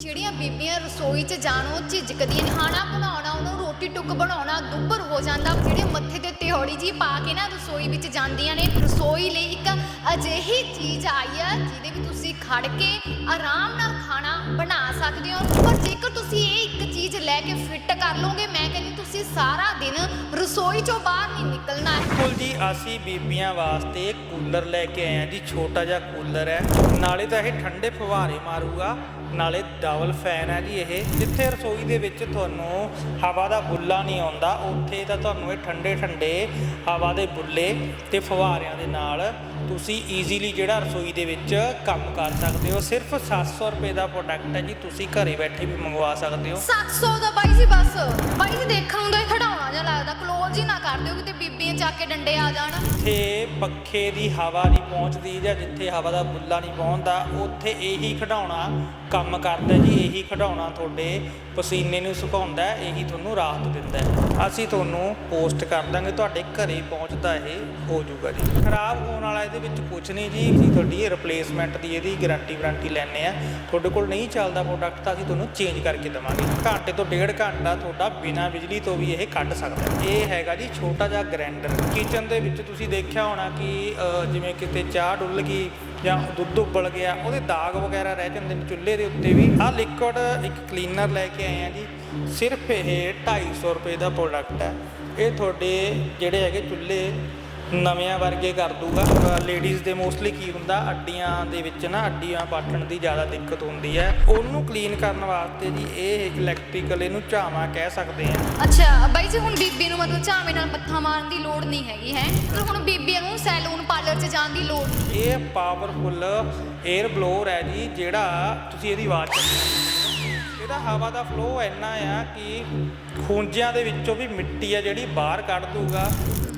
ਜਿਹੜੀਆਂ ਬੀਬੀਆਂ ਰਸੋਈ 'ਚ ਜਾਣੋ ਝਿਜਕਦੀਆਂ ਨੇ। ਖਾਣਾ ਬਣਾਉਣਾ, ਉਹਨੂੰ ਰੋਟੀ ਟੁੱਕ ਬਣਾਉਣਾ ਦੁੱਬਰ ਹੋ ਜਾਂਦਾ। ਜਿਹੜੇ ਮੱਥੇ ਤੇ ਤਿਹੋੜੀ ਜੀ ਪਾ ਕੇ ਨਾ ਰਸੋਈ ਵਿੱਚ ਜਾਂਦੀਆਂ ਨੇ, ਰਸੋਈ ਲਈ ਇੱਕ ਅਜਿਹੀ ਚੀਜ਼ ਆਈ ਆ, ਜਿਹਦੇ ਵਿੱਚ ਤੁਸੀਂ ਖੜ ਕੇ ਆਰਾਮ ਨਾਲ ਖਾਣਾ ਬਣਾ ਸਕਦੇ ਹੋ। ਪਰ ਜੇਕਰ ਤੁਸੀਂ ਇਹ ਇੱਕ ਚੀਜ਼ ਲੈ ਕੇ ਫਿੱਟ ਕਰ ਲਓਗੇ, ਮੈਂ ਕਹਿੰਦੀ ਤੁਸੀਂ ਸਾਰਾ ਦਿਨ ਰਸੋਈ 'ਚੋਂ ਬਾਹਰ ਨਹੀਂ ਨਿਕਲਣਾ। ਬਿਲਕੁਲ ਜੀ, ਅਸੀਂ ਬੀਬੀਆਂ ਵਾਸਤੇ ਕੂਲਰ ਲੈ ਕੇ ਆਏ ਹਾਂ ਜੀ, ਛੋਟਾ ਜਿਹਾ ਕੂਲਰ ਹੈ। ਨਾਲੇ ਤਾਂ ਇਹ ਠੰਡੇ ਫੁਹਾਰੇ ਮਾਰੂਗਾ। ਨਾਲੇ ਡਬਲ ਫੈਨ ਹੈ ਜੀ ਇਹ। ਜਿੱਥੇ ਰਸੋਈ ਦੇ ਵਿੱਚ ਤੁਹਾਨੂੰ ਹਵਾ ਦਾ ਬੁੱਲਾ ਨਹੀਂ ਆਉਂਦਾ ਉੱਥੇ ਤਾਂ ਤੁਹਾਨੂੰ ਇਹ ਠੰਡੇ ਠੰਡੇ ਹਵਾ ਦੇ ਬੁੱਲੇ ਤੇ ਫੁਹਾਰਿਆਂ ਦੇ ਨਾਲ ਤੁਸੀਂ ਈਜ਼ੀਲੀ ਜਿਹੜਾ ਰਸੋਈ ਦੇ ਵਿੱਚ ਕੰਮ ਕਰ ਸਕਦੇ ਹੋ। ਸਿਰਫ 700 ਰੁਪਏ ਦਾ ਪ੍ਰੋਡਕਟ ਹੈ ਜੀ ਤੁਸੀਂ ਘਰੇ ਬੈਠੇ ਵੀ ਮੰਗਵਾ ਸਕਦੇ ਹੋ। 700 ਦਾ ਬਾਈ ਜੀ ਬਸ। ਬਾਈ ਜੀ ਦੇਖਣ ਨੂੰ ਤਾਂ ਇਹ ਖੜਾਉਣਾ ਜਿਹਾ ਲੱਗਦਾ। ਕਲੋਜ਼ ਹੀ ਨਾ ਕਰ ਦਿਓ ਕਿਤੇ ਬੀਬੀਆਂ ਚੱਕ ਕੇ ਡੰਡੇ ਆ ਜਾਣ। ਜਿੱਥੇ ਪੱਖੇ ਦੀ ਹਵਾ ਨਹੀਂ ਪਹੁੰਚਦੀ ਜਾਂ ਜਿੱਥੇ ਹਵਾ ਦਾ ਬੁੱਲਾ ਨਹੀਂ ਪਹੁੰਚਦਾ ਉੱਥੇ ਇਹੀ ਖਿਡੌਣਾ ਕੰਮ ਕਰਦਾ ਜੀ ਇਹੀ ਖਿਡੌਣਾ ਤੁਹਾਡੇ ਪਸੀਨੇ ਨੂੰ ਸੁਕਾਉਂਦਾ ਹੈ, ਇਹੀ ਤੁਹਾਨੂੰ ਰਾਹਤ ਦਿੰਦਾ ਹੈ। ਅਸੀਂ ਤੁਹਾਨੂੰ ਪੋਸਟ ਕਰ ਦਾਂਗੇ ਤੁਹਾਡੇ ਘਰੇ ਪਹੁੰਚਦਾ ਇਹ ਹੋ ਜਾਊਗਾ ਜੀ। ਖਰਾਬ ਹੋਣ ਵਾਲਾ ਇਹਦੇ ਵਿੱਚ ਕੁਝ ਨਹੀਂ ਜੀ ਅਸੀਂ ਤੁਹਾਡੀ ਰਿਪਲੇਸਮੈਂਟ ਦੀ ਇਹਦੀ ਗਾਰੰਟੀ ਵਾਰੰਟੀ ਲੈਣੇ ਆ ਤੁਹਾਡੇ ਕੋਲ ਨਹੀਂ ਚੱਲਦਾ ਪ੍ਰੋਡਕਟ ਤਾਂ ਅਸੀਂ ਤੁਹਾਨੂੰ ਚੇਂਜ ਕਰਕੇ ਦੇਵਾਂਗੇ। ਘੰਟੇ ਤੋਂ ਡੇਢ ਘੰਟਾ ਤੁਹਾਡਾ ਬਿਨਾਂ ਬਿਜਲੀ ਤੋਂ ਵੀ ਇਹ ਕੱਢ ਸਕਦਾ ਇਹ ਹੈਗਾ ਜੀ ਛੋਟਾ ਜਿਹਾ ਗ੍ਰਾਈਂਡਰ ਕਿਚਨ ਦੇ ਵਿੱਚ ਤੁਸੀਂ ਦੇਖਿਆ ਹੋਣਾ ਕਿ ਜਿਵੇਂ ਕਿਤੇ ਚਾਹ ਡੁੱਲ ਗਈ ਜਾਂ ਦੁੱਧ ਉਬਲ ਗਿਆ ਉਹਦੇ ਦਾਗ ਵਗੈਰਾ ਰਹਿ ਜਾਂਦੇ ਨੇ ਚੁੱਲ੍ਹੇ ਦੇ ਉੱਤੇ ਵੀ। ਆਹ ਲਿਕੁਇਡ ਇੱਕ ਕਲੀਨਰ ਲੈ ਕੇ ਆਏ ਆ ਜੀ। ਸਿਰਫ ਇਹ 250 ਰੁਪਏ ਦਾ ਪ੍ਰੋਡਕਟ ਹੈ। ਇਹ ਤੁਹਾਡੇ ਜਿਹੜੇ ਹੈਗੇ ਚੁੱਲ੍ਹੇ ਨਵਿਆਂ ਵਰਗੇ ਕਰ ਦੂਗਾ। ਲੇਡੀਜ਼ ਦੇ ਮੋਸਟਲੀ ਕੀ ਹੁੰਦਾ ਅੱਡੀਆਂ ਦੇ ਵਿੱਚ ਨਾ ਅੱਡੀਆਂ ਪਾਟਣ ਦੀ ਜ਼ਿਆਦਾ ਦਿੱਕਤ ਹੁੰਦੀ ਹੈ। ਉਹਨੂੰ ਕਲੀਨ ਕਰਨ ਵਾਸਤੇ ਜੀ ਇਹ ਇਲੈਕਟ੍ਰੀਕਲ ਇਹਨੂੰ ਝਾਵਾਂ ਕਹਿ ਸਕਦੇ ਆ। ਅੱਛਾ ਬਾਈ ਜੀ ਹੁਣ ਬੀਬੀ ਨੂੰ ਮਤਲਬ ਝਾਵੇਂ ਨਾਲ ਮੱਥਾ ਮਾਰਨ ਦੀ ਲੋੜ ਨਹੀਂ ਹੈਗੀ ਹੈ? ਤੇ ਹੁਣ ਬੀਬੀਆਂ ਨੂੰ ਸੈਲੂਨ ਪਾਰਲਰ 'ਚ ਜਾਣ ਦੀ ਲੋੜ ਇਹ ਪਾਵਰਫੁੱਲ 에ਅਰ ਬਲੋਅਰ ਹੈ ਜੀ ਜਿਹੜਾ ਤੁਸੀਂ ਇਹਦੀ ਆਵਾਜ਼ ਇਹਦਾ ਹਵਾ ਦਾ ਫਲੋ ਇੰਨਾ ਆ ਕਿ ਖੂੰਜਿਆਂ ਦੇ ਵਿੱਚੋਂ ਵੀ ਮਿੱਟੀ ਆ ਜਿਹੜੀ ਬਾਹਰ ਕੱਢ ਦੂਗਾ